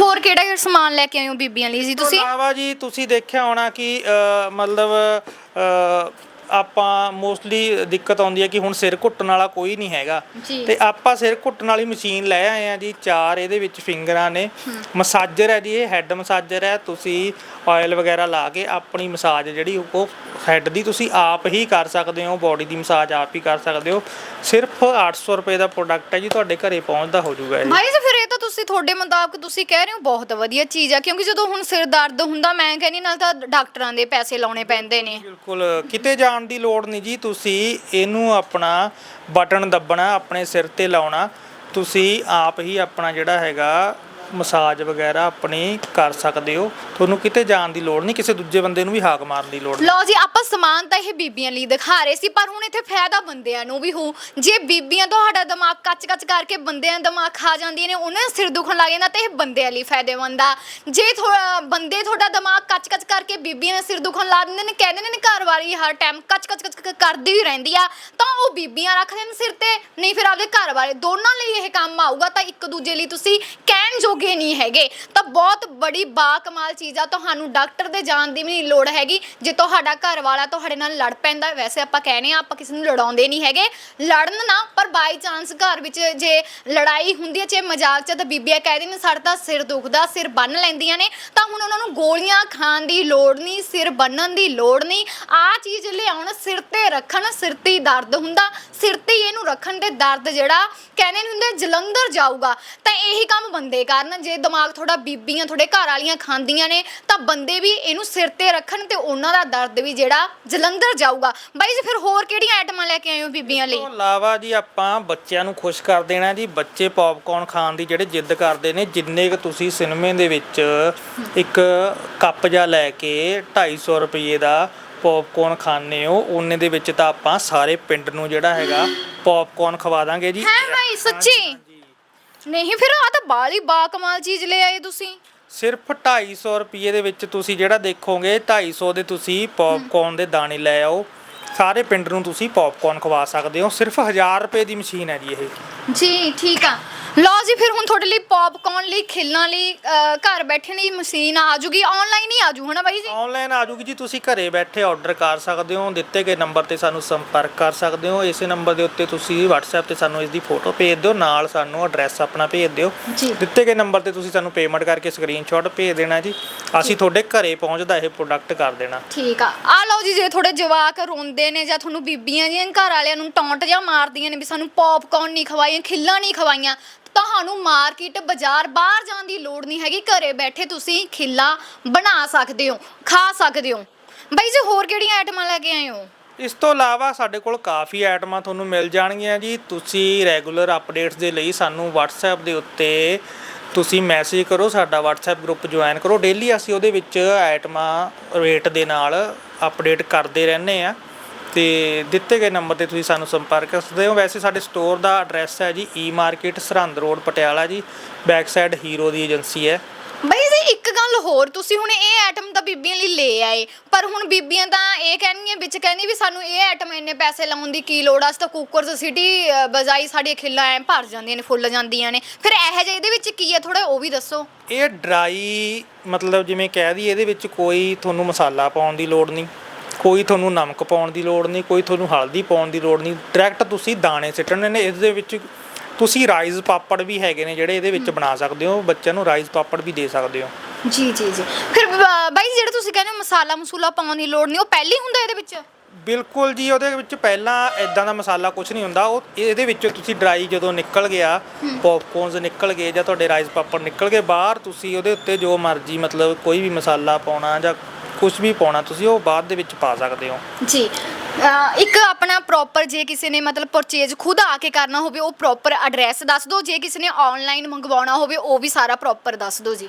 ਹੋਰ ਕਿਹੜਾ ਕਿਹੜਾ ਸਮਾਨ ਲੈ ਕੇ ਆਏ ਹੋ ਬੀਬੀਆਂ ਲਈ ਜੀ ਤੁਸੀਂ? ਇਲਾਵਾ ਜੀ ਤੁਸੀਂ ਦੇਖਿਆ ਹੋਣਾ ਕਿ ਅ, ਮਤਲਬ ਅ, ਆਪਾਂ ਮੋਸਟਲੀ ਦਿੱਕਤ ਆਉਂਦੀ ਹੈ ਕਿ ਹੁਣ ਸਿਰ ਘੁੱਟਣ ਵਾਲਾ ਕੋਈ ਨਹੀਂ ਹੈਗਾ। ਜੀ। ਤੇ ਆਪਾਂ ਸਿਰ ਘੁੱਟਣ ਵਾਲੀ ਮਸ਼ੀਨ ਲੈ ਆਏ ਆ ਜੀ ਚਾਰ ਇਹਦੇ ਵਿੱਚ ਫਿੰਗਰਾਂ ਨੇ। ਮਸਾਜਰ ਹੈ ਜੀ ਇਹ ਹੈੱਡ ਮਸਾਜਰ ਹੈ। ਤੁਸੀਂ ਆਇਲ ਵਗੈਰਾ ਲਾ ਕੇ ਆਪਣੀ ਮਸਾਜ ਜਿਹੜੀ ਉਹ ਹੈੱਡ ਦੀ ਤੁਸੀਂ ਆਪ ਹੀ ਕਰ ਸਕਦੇ ਹੋ ਬਾਡੀ ਦੀ ਮਸਾਜ ਆਪ ਹੀ ਕਰ ਸਕਦੇ ਹੋ। ਸਿਰਫ 800 ਰੁਪਏ ਦਾ ਪ੍ਰੋਡਕਟ ਹੈ ਜੀ ਤੁਹਾਡੇ ਘਰੇ ਪਹੁੰਚਦਾ ਹੋ ਜਾਊਗਾ ਇਹ। ਭਾਈ ਜੀ ਫਿਰ ਇਹ ਤਾਂ ਤੁਸੀਂ ਤੁਹਾਡੇ ਮੁਤਾਬਕ ਤੁਸੀਂ ਕਹਿ ਰਹੇ ਹੋ ਬਹੁਤ ਵਧੀਆ ਚੀਜ਼ ਆ ਕਿਉਂਕਿ ਜਦੋਂ ਹੁਣ ਸਿਰ ਦਰਦ ਹੁੰਦਾ ਮੈਂ ਕਹਿੰਦੀ ਨਾਲ ਤਾਂ ਡਾਕਟਰਾਂ ਦੇ ਪੈਸੇ ਲਾਉਣੇ ਪੈਂਦੇ ਨੇ। ਬਿਲਕੁਲ ਕਿਤੇ ਜਾਣ ਦੀ ਲੋੜ ਨਹੀਂ ਜੀ ਤੁਸੀਂ ਇਹਨੂੰ ਆਪਣਾ ਬਟਨ ਦੱਬਣਾ ਆਪਣੇ ਸਿਰ ਤੇ ਲਾਉਣਾ ਤੁਸੀਂ ਆਪ ਹੀ ਆਪਣਾ ਜਿਹੜਾ ਹੈਗਾ ਮਸਾਜ ਵਗੈਰਾ ਆਪਣੀ ਕਰ ਸਕਦੇ ਹੋ। ਤੁਹਾਨੂੰ ਕਿਤੇ ਜਾਣ ਦੀ ਲੋੜ ਨਹੀਂ, ਕਿਸੇ ਦੂਜੇ ਬੰਦੇ ਨੂੰ ਵੀ ਹਾਕ ਮਾਰਨ ਦੀ ਲੋੜ ਨਹੀਂ। ਲਓ ਜੀ, ਆਪਾਂ ਸਮਾਨ ਤਾਂ ਇਹ ਬੀਬੀਆਂ ਲਈ ਦਿਖਾ ਰਹੇ ਸੀ, ਪਰ ਹੁਣ ਇੱਥੇ ਫਾਇਦਾ ਬੰਦਿਆਂ ਨੂੰ ਵੀ ਹੋ ਜੇ ਬੀਬੀਆਂ ਤੁਹਾਡਾ ਦਿਮਾਗ ਕੱਚ-ਕੱਚ ਕਰਕੇ ਬੰਦਿਆਂ ਦਾ ਦਿਮਾਗ ਖਾ ਜਾਂਦੀਆਂ ਨੇ, ਉਹਨਾਂ ਦਾ ਸਿਰ ਦੁਖਣ ਲੱਗ ਜਾਂਦਾ ਤੇ ਇਹ ਬੰਦਿਆਂ ਲਈ ਫਾਇਦੇਮੰਦ ਆ। ਜੇ ਥੋੜਾ ਬੰਦੇ ਤੁਹਾਡਾ ਦਿਮਾਗ ਕੱਚ-ਕੱਚ ਕਰਕੇ ਬੀਬੀਆਂ ਦਾ ਸਿਰ ਦੁਖਣ ਲਾ ਦਿੰਦੇ ਨੇ, ਕਹਿੰਦੇ ਨੇ ਘਰ ਵਾਲੀ ਹਰ ਟਾਈਮ ਕੱਚ-ਕੱਚ ਕਰਦੀ ਹੀ ਰਹਿੰਦੀ ਆ, ਤਾਂ ਉਹ ਬੀਬੀਆਂ ਰੱਖਦੇ ਨੇ ਸਿਰ ਤੇ, ਨਹੀਂ ਫਿਰ ਆਪਦੇ ਘਰ ਵਾਲੇ ਦੋਨਾਂ ਲਈ ਇਹ ਕੰਮ ਆਊਗਾ, ਤਾਂ ਇੱਕ ਦੂਜੇ ਲਈ ਤੁਸੀਂ ਕਹਿਣ ਜੋਗੇ ਨਹੀਂ ਹੈਗੇ। ਤਾਂ ਬਹੁਤ ਬੜੀ ਬਾ ਕਮਾਲ ਚੀਜ਼ ਆ। ਤੁਹਾਨੂੰ ਡਾਕਟਰ ਦੇ ਜਾਣ ਦੀ ਵੀ ਨਹੀਂ ਲੋੜ ਹੈਗੀ। ਜੇ ਤੁਹਾਡਾ ਘਰ ਵਾਲਾ ਤੁਹਾਡੇ ਨਾਲ ਲੜ ਪੈਂਦਾ ਵੈਸੇ ਆਪਾਂ ਕਹਿੰਦੇ ਆ ਆਪਾਂ ਕਿਸੇ ਨੂੰ ਲੜਾਉਂਦੇ ਨਹੀਂ ਹੈਗੇ। ਲੜਨ ਨਾ, ਪਰ ਬਾਈ ਚਾਂਸ ਘਰ ਵਿੱਚ ਜੇ ਲੜਾਈ ਹੁੰਦੀ ਹੈ, ਚਾਹੇ ਮਜ਼ਾਕ ਚ ਤਾਂ ਬੀਬੀਆਂ ਕਹਿੰਦੇ ਨੇ ਸਾਡਾ ਤਾਂ ਸਿਰ ਦੁਖਦਾ, ਸਿਰ ਬੰਨ ਲੈਂਦੀਆਂ ਨੇ। ਤਾਂ ਹੁਣ ਉਹਨਾਂ ਨੂੰ ਗੋਲੀਆਂ ਖਾਣ ਦੀ ਲੋੜ ਨਹੀਂ, ਸਿਰ ਬੰਨਣ ਦੀ ਲੋੜ ਨਹੀਂ। ਆ ਚੀਜ਼ ਲਿਆਉਣ, ਸਿਰ ਤੇ ਰੱਖਣ, ਸਿਰ ਤੇ ਦਰਦ ਹੁੰਦਾ। ਸਿਰ ਤੇ ਇਹਨੂੰ ਰੱਖਣ ਤੇ ਦਰਦ ਜਿਹੜਾ, ਕਹਿੰਦੇ ਨਹੀਂ ਹੁੰਦੇ, ਜਲੰਧਰ ਜਾਊਗਾ। ਤਾਂ ਇਹੀ ਕੰਮ ਬੰਦੇ ਕਰਨ। ਜੇ ਦਿਮਾਗ ਥੋੜਾ ਬੀਬੀਆਂ ਥੋੜੇ ਘਰ ਵਾਲੀਆਂ ਖਾਂਦੀਆਂ ਨੇ ਤਾਂ ਬੰਦੇ ਵੀ ਇਹਨੂੰ ਸਿਰ ਤੇ ਰੱਖਣ ਤੇ ਉਹਨਾਂ ਦਾ ਦਰਦ ਵੀ ਜਿਹੜਾ ਜਲੰਧਰ ਜਾਊਗਾ। ਬਾਈ ਜੀ ਫਿਰ ਹੋਰ ਕਿਹੜੀਆਂ ਆਈਟਮਾਂ ਲੈ ਕੇ ਆਏ ਹੋ ਬੀਬੀਆਂ ਲਈ? ਤੋਂ ਇਲਾਵਾ ਜੀ ਆਪਾਂ ਬੱਚਿਆਂ ਨੂੰ ਖੁਸ਼ ਕਰ ਦੇਣਾ ਜੀ ਬੱਚੇ ਪੌਪਕੌਰਨ ਖਾਣ ਦੀ ਜਿਹੜੇ ਜਿੱਦ ਕਰਦੇ ਨੇ ਜਿੰਨੇ ਕੁ ਤੁਸੀਂ ਸਿਨੇਮੇ ਦੇ ਵਿੱਚ ਇੱਕ ਕੱਪ ਜਾ ਲੈ ਕੇ 250 ਰੁਪਏ ਦਾ ਪੌਪਕੌਰਨ ਖਾਣੇ ਹੋ ਉਹਨੇ ਦੇ ਵਿੱਚ ਤਾਂ ਆਪਾਂ ਸਾਰੇ ਪਿੰਡ ਨੂੰ ਜਿਹੜਾ ਹੈਗਾ ਪੌਪਕੌਰਨ ਖਵਾ ਦਾਂਗੇ ਜੀ। ਹੈ ਬਾਈ ਸੱਚੀ? ਨਹੀਂ ਫਿਰ ਆ ਤਾਂ ਬਾਲੀ ਬਾ ਕਮਾਲ ਚੀਜ਼ ਲੈ ਆਏ ਤੁਸੀਂ। ਸਿਰਫ 250 ਰੁਪਏ ਦੇ ਵਿੱਚ ਤੁਸੀਂ ਜਿਹੜਾ ਦੇਖੋਗੇ 250 ਦੇ ਤੁਸੀਂ ਪੌਪਕੌਰਨ ਦੇ ਦਾਣੇ ਲੈ ਆਓ। ਸਾਰੇ ਪਿੰਡ ਨੂੰ ਤੁਸੀਂ ਪੌਪਕੌਰਨ ਖਵਾ ਸਕਦੇ ਹੋ। ਸਿਰਫ 1000 ਰੁਪਏ ਦੀ ਮਸ਼ੀਨ ਹੈ ਜੀ ਇਹ। ਜੀ ਠੀਕ ਆ। ਲਓ ਜੀ ਫਿਰ ਹੁਣ ਤੁਹਾਡੇ ਲਈ ਪੌਪਕੌਰਨ ਲਈ ਖਿੱਲਾਂ ਲਈ ਘਰ ਬੈਠਣ ਲਈ ਮਸ਼ੀਨ ਆ ਜੂਗੀ ਆਨਲਾਈਨ ਹੀ ਆ ਜੂ ਹਨਾ ਬਾਈ ਜੀ? ਆਨਲਾਈਨ ਆ ਜੂਗੀ ਜੀ ਤੁਸੀਂ ਘਰੇ ਬੈਠੇ ਆਰਡਰ ਕਰ ਸਕਦੇ ਹੋ ਦਿੱਤੇ ਗਏ ਨੰਬਰ ਤੇ ਸਾਨੂੰ ਸੰਪਰਕ ਕਰ ਸਕਦੇ ਹੋ ਇਸੇ ਨੰਬਰ ਦੇ ਉੱਤੇ ਤੁਸੀਂ WhatsApp ਤੇ ਸਾਨੂੰ ਇਸ ਦੀ ਫੋਟੋ ਭੇਜ ਦਿਓ ਨਾਲ ਸਾਨੂੰ ਐਡਰੈਸ ਆਪਣਾ ਭੇਜ ਦਿਓ। ਜੀ। ਦਿੱਤੇ ਗਏ ਨੰਬਰ ਤੇ ਤੁਸੀਂ ਸਾਨੂੰ ਪੇਮੈਂਟ ਕਰਕੇ ਸਕਰੀਨਸ਼ਾਟ ਭੇਜ ਦੇਣਾ ਜੀ। ਅਸੀਂ ਤੁਹਾਡੇ ਘਰੇ ਪਹੁੰਚਦਾ ਇਹ ਪ੍ਰੋਡਕਟ ਕਰ ਦੇਣਾ। ਠੀਕ ਆ। ਆ ਲਓ ਜੀ ਜੇ ਥੋੜੇ ਜਵਾਕ ਰੋਂਦੇ ਨੇ ਜਾਂ ਤੁਹਾਨੂੰ ਬੀਬੀਆਂ ਜੀਆਂ ਘਰ ਵਾਲਿਆਂ ਨੂੰ ਟੌਂਟ ਜਾਂ ਮਾਰਦੀਆਂ ਨੇ ਵੀ ਸਾਨੂੰ ਪੌਪਕੌਰਨ ਨਹੀਂ ਖਵਾਈਆਂ ਖਿੱਲਾਂ ਨਹੀਂ ਖਵਾਈਆਂ ਤੁਹਾਨੂੰ ਮਾਰਕੀਟ ਬਾਜ਼ਾਰ ਬਾਹਰ ਜਾਣ ਦੀ ਲੋੜ ਨਹੀਂ ਹੈਗੀ। ਘਰੇ ਬੈਠੇ ਤੁਸੀਂ ਖਿੱਲਾ ਬਣਾ ਸਕਦੇ ਹੋ, ਖਾ ਸਕਦੇ ਹੋ। ਬਾਈ ਜੀ, ਹੋਰ ਕਿਹੜੀਆਂ ਆਈਟਮਾਂ ਲੈ ਕੇ ਆਏ ਹੋ? ਇਸ ਤੋਂ ਇਲਾਵਾ ਸਾਡੇ ਕੋਲ ਕਾਫੀ ਆਈਟਮਾਂ ਤੁਹਾਨੂੰ ਮਿਲ ਜਾਣਗੀਆਂ ਜੀ। ਤੁਸੀਂ ਰੈਗੂਲਰ ਅਪਡੇਟਸ ਦੇ ਲਈ ਸਾਨੂੰ WhatsApp ਦੇ ਉੱਤੇ ਤੁਸੀਂ ਮੈਸੇਜ ਕਰੋ, ਸਾਡਾ WhatsApp ਗਰੁੱਪ ਜੁਆਇਨ ਕਰੋ। ਡੇਲੀ ਅਸੀਂ ਉਹਦੇ ਵਿੱਚ ਆਈਟਮਾਂ ਰੇਟ ਦੇ ਨਾਲ ਅਪਡੇਟ ਕਰਦੇ ਰਹਿੰਦੇ ਆ ਤੇ ਦਿੱਤੇ ਗਏ ਨੰਬਰ ਤੇ ਤੁਸੀਂ ਸਾਨੂੰ ਸੰਪਰਕ ਕਰ ਸਕਦੇ ਹੋ। ਵੈਸੇ ਸਾਡੇ ਸਟੋਰ ਦਾ ਐਡਰੈਸ ਹੈ ਜੀ E market Sirhind road Patiala ਜੀ। ਬੈਕ ਸਾਈਡ ਹੀਰੋ ਦੀ ਏਜੰਸੀ ਹੈ। ਬਈ ਜੀ ਇੱਕ ਗੱਲ ਹੋਰ ਤੁਸੀਂ ਹੁਣ ਇਹ ਆਈਟਮ ਤਾਂ ਬੀਬੀਆਂ ਲਈ ਲੈ ਆਏ। ਪਰ ਹੁਣ ਬੀਬੀਆਂ ਤਾਂ ਇਹ ਕਹਿਣਗੀਆਂ ਵਿੱਚ ਕਹਿੰਦੀ ਵੀ ਸਾਨੂੰ ਇਹ ਆਈਟਮ ਇੰਨੇ ਪੈਸੇ ਲਾਉਣ ਦੀ ਕੀ ਲੋੜ ਆ? ਅਸੀਂ ਤਾਂ ਕੁੱਕਰ ਚ ਸਿਟੀ ਬਜਾਈ ਸਾਡੀਆਂ ਖਿੱਲਾਂ ਐ ਭਰ ਜਾਂਦੀਆਂ ਨੇ ਫੁੱਲ ਜਾਂਦੀਆਂ ਨੇ। ਫਿਰ ਇਹੋ ਜਿਹੇ ਇਹਦੇ ਵਿੱਚ ਕੀ ਹੈ ਥੋੜਾ ਉਹ ਵੀ ਦੱਸੋ। ਇਹ ਡਰਾਈ ਮਤਲਬ ਜਿਵੇਂ ਕਹਿ ਦਈਏ ਇਹਦੇ ਵਿੱਚ ਕੋਈ ਤੁਹਾਨੂੰ ਮਸਾਲਾ ਪਾਉਣ ਦੀ ਲੋੜ ਨਹੀਂ। ਕੋਈ ਤੁਹਾਨੂੰ ਨਮਕ ਪਾਉਣ ਦੀ ਲੋੜ ਨਹੀਂ ਕੋਈ ਤੁਹਾਨੂੰ ਹਲਦੀ ਪਾਉਣ ਦੀ ਲੋੜ ਨਹੀਂ। ਡਾਇਰੈਕਟ ਤੁਸੀਂ ਦਾਣੇ ਸਿੱਟਣੇ ਨੇ ਇਸ ਦੇ ਵਿੱਚ ਤੁਸੀਂ ਰਾਈਸ ਪਾਪੜ ਵੀ ਹੈਗੇ ਨੇ ਜਿਹੜੇ ਇਹਦੇ ਵਿੱਚ ਬਣਾ ਸਕਦੇ ਹੋ ਬੱਚਿਆਂ ਨੂੰ ਰਾਈਸ ਪਾਪੜ ਵੀ ਦੇ ਸਕਦੇ ਹੋ। ਜੀ ਜੀ ਜੀ। ਫਿਰ ਬ- ਬਾਈ ਜਿਹੜਾ ਤੁਸੀਂ ਕਹਿੰਦੇ ਹੋ ਮਸਾਲਾ ਮਸੂਲਾ ਪਾਉਣ ਦੀ ਲੋੜ ਨਹੀਂ ਉਹ ਪਹਿਲੀ ਹੁੰਦਾ ਇਹਦੇ ਵਿੱਚ? ਬਿਲਕੁਲ ਜੀ ਉਹਦੇ ਵਿੱਚ ਪਹਿਲਾਂ ਇਦਾਂ ਦਾ ਮਸਾਲਾ ਕੁਝ ਨਹੀਂ ਹੁੰਦਾ ਉਹ ਇਹਦੇ ਵਿੱਚੋਂ ਤੁਸੀਂ ਡਰਾਈ ਜਦੋਂ ਨਿਕਲ ਗਿਆ ਪੌਪਕੌਰਨਸ ਨਿਕਲ ਗਏ ਜਾਂ ਤੁਹਾਡੇ ਰਾਈਸ ਪਾਪੜ ਨਿਕਲ ਗਏ ਬਾਹਰ ਤੁਸੀਂ ਉਹਦੇ ਉੱਤੇ ਜੋ ਮਰਜ਼ੀ ਮਤਲਬ ਕੋਈ ਵੀ ਮਸਾਲਾ ਪਾਉਣਾ ਜਾਂ ਕੁਝ ਵੀ ਪਾਉਣਾ ਤੁਸੀਂ ਉਹ ਬਾਅਦ ਦੇ ਵਿੱਚ ਪਾ ਸਕਦੇ ਹੋ। ਜੀ। ਇੱਕ ਆਪਣਾ ਪ੍ਰੋਪਰ ਜੇ ਕਿਸੇ ਨੇ ਮਤਲਬ ਪਰਚੇਜ ਖੁਦ ਆ ਕੇ ਕਰਨਾ ਹੋਵੇ ਉਹ ਪ੍ਰੋਪਰ ਐਡਰੈਸ ਦੱਸ ਦਿਓ। ਜੇ ਕਿਸੇ ਨੇ ਆਨਲਾਈਨ ਮੰਗਵਾਉਣਾ ਹੋਵੇ ਉਹ ਵੀ ਸਾਰਾ ਪ੍ਰੋਪਰ ਦੱਸ ਦਿਓ ਜੀ।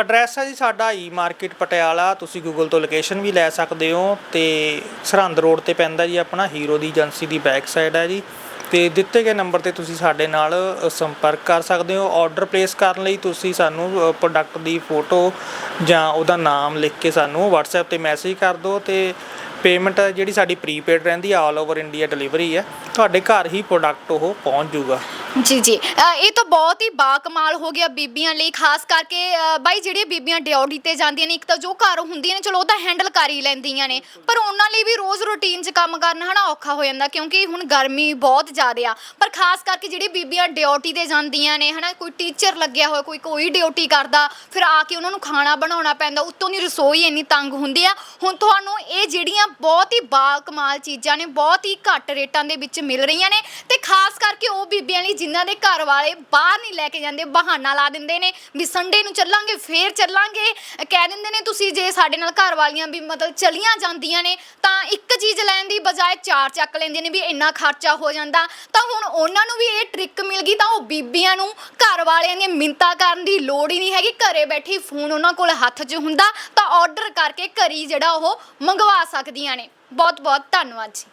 ਐਡਰੈਸ ਹੈ ਜੀ ਸਾਡਾ ਈ ਮਾਰਕੀਟ ਪਟਿਆਲਾ। ਤੁਸੀਂ ਗੂਗਲ ਤੋਂ ਲੋਕੇਸ਼ਨ ਵੀ ਲੈ ਸਕਦੇ ਹੋ ਤੇ ਸਰਹੰਦ ਰੋਡ ਤੇ ਪੈਂਦਾ ਜੀ ਆਪਣਾ ਹੀਰੋ ਦੀ ਏਜੰਸੀ ਦੀ ਬੈਕ ਸਾਈਡ ਹੈ ਜੀ। ਤੇ ਦਿੱਤੇ ਗਏ ਨੰਬਰ ਤੇ ਤੁਸੀਂ ਸਾਡੇ ਨਾਲ ਸੰਪਰਕ ਕਰ ਸਕਦੇ ਹੋ। ਆਰਡਰ ਪਲੇਸ ਕਰਨ ਲਈ ਤੁਸੀਂ ਸਾਨੂੰ ਪ੍ਰੋਡਕਟ ਦੀ ਫੋਟੋ ਜਾਂ ਉਹਦਾ ਨਾਮ ਲਿਖ ਕੇ ਸਾਨੂੰ WhatsApp ਤੇ ਮੈਸੇਜ ਕਰ ਦਿਓ ਤੇ ਪੇਮੈਂਟ ਜਿਹੜੀ ਸਾਡੀ ਪ੍ਰੀਪੇਡ ਰਹਿੰਦੀ ਆ ਆਲ ਓਵਰ ਇੰਡੀਆ ਡਿਲੀਵਰੀ ਹੈ ਤੁਹਾਡੇ ਘਰ ਹੀ ਪ੍ਰੋਡਕਟ ਉਹ ਪਹੁੰਚ ਜਾਊਗਾ। ਜੀ ਜੀ। ਅ, ਇਹ ਤਾਂ ਬਹੁਤ ਹੀ ਬਾਕਮਾਲ ਹੋ ਗਿਆ ਬੀਬੀਆਂ ਲਈ ਖਾਸ ਕਰਕੇ ਅ, ਬਾਈ ਜਿਹੜੀਆਂ ਬੀਬੀਆਂ ਡਿਊਟੀ ਤੇ ਜਾਂਦੀਆਂ ਨੇ ਇੱਕ ਤਾਂ ਜੋ ਘਰ ਹੁੰਦੀਆਂ ਨੇ ਚਲੋ ਉਹ ਤਾਂ ਹੈਂਡਲ ਕਰ ਹੀ ਲੈਂਦੀਆਂ ਨੇ ਪਰ ਉਹਨਾਂ ਲਈ ਵੀ ਰੋਜ਼ ਰੂਟੀਨ 'ਚ ਕੰਮ ਕਰਨਾ ਹਨਾ ਔਖਾ ਹੋ ਜਾਂਦਾ ਕਿਉਂਕਿ ਹੁਣ ਗਰਮੀ ਬਹੁਤ ਜ਼ਿਆਦਾ ਆ। ਪਰ ਖਾਸ ਕਰਕੇ ਜਿਹੜੀ ਬੀਬੀਆਂ ਡਿਊਟੀ ਤੇ ਜਾਂਦੀਆਂ ਨੇ ਹਨਾ ਕੋਈ ਟੀਚਰ ਲੱਗਿਆ ਹੋਇਆ ਕੋਈ ਕੋਈ ਡਿਊਟੀ ਕਰਦਾ ਫਿਰ ਆ ਕੇ ਉਹਨਾਂ ਨੂੰ ਖਾਣਾ ਬਣਾਉਣਾ ਪੈਂਦਾ ਉੱਤੋਂ ਦੀ ਰਸੋਈ ਇੰਨੀ ਤੰਗ ਹੁੰਦੀ ਆ। ਹੁਣ ਤੁਹਾਨੂੰ ਇਹ ਜਿਹੜੀਆਂ ਬਹੁਤ ਹੀ ਬਾਕਮਾਲ ਚੀਜ਼ਾਂ ਨੇ, ਬਹੁਤ ਹੀ ਘੱਟ ਰੇਟਾਂ ਦੇ ਵਿੱਚ ਮਿਲ ਰਹੀਆਂ ਨੇ ਤੇ ਖਾਸ ਕਰਕੇ ਉਹ ਬੀਬੀਆਂ ਲਈ ਜਿਨ੍ਹਾਂ ਦੇ ਘਰ ਵਾਲੇ ਬਾਹਰ ਨਹੀਂ ਲੈ ਕੇ ਜਾਂਦੇ, ਬਹਾਨਾ ਲਾ ਦਿੰਦੇ ਨੇ ਵੀ ਸੰਡੇ ਨੂੰ ਚੱਲਾਂਗੇ, ਫੇਰ ਚੱਲਾਂਗੇ। ਕਹਿ ਦਿੰਦੇ ਨੇ, ਤੁਸੀਂ ਜੇ ਸਾਡੇ ਨਾਲ ਘਰ ਵਾਲੀਆਂ ਵੀ ਮਤਲਬ ਚਲੀਆਂ ਜਾਂਦੀਆਂ ਨੇ, ਤਾਂ ਇੱਕ ਚੀਜ਼ ਲੈਣ ਦੀ ਬਜਾਏ ਚਾਰ ਚੱਕ ਲੈਂਦੀਆਂ ਨੇ ਵੀ ਇੰਨਾ ਖਰਚਾ ਹੋ ਜਾਂਦਾ। ਤਾਂ ਹੁਣ ਉਹਨਾਂ ਨੂੰ ਵੀ ਇਹ ਟ੍ਰਿਕ ਮਿਲ ਗਈ, ਤਾਂ ਉਹ ਬੀਬੀਆਂ ਨੂੰ ਘਰ ਵਾਲਿਆਂ ਦੀਆਂ ਮਿੰਤਾ ਕਰਨ ਦੀ ਲੋੜ ਹੀ ਨਹੀਂ ਹੈਗੀ। ਘਰੇ ਬੈਠੀ ਫੋਨ ਉਹਨਾਂ ਕੋਲ ਹੱਥ 'ਚ ਹੁੰਦਾ, ਤਾਂ ਆਰਡਰ ਕਰਕੇ ਘਰੀ ਜਿਹੜਾ ਉਹ ਮੰਗਵਾ ਸਕਦੀ ਸਕਦੀਆਂ ਨੇ। ਬਹੁਤ ਬਹੁਤ ਧੰਨਵਾਦ ਜੀ।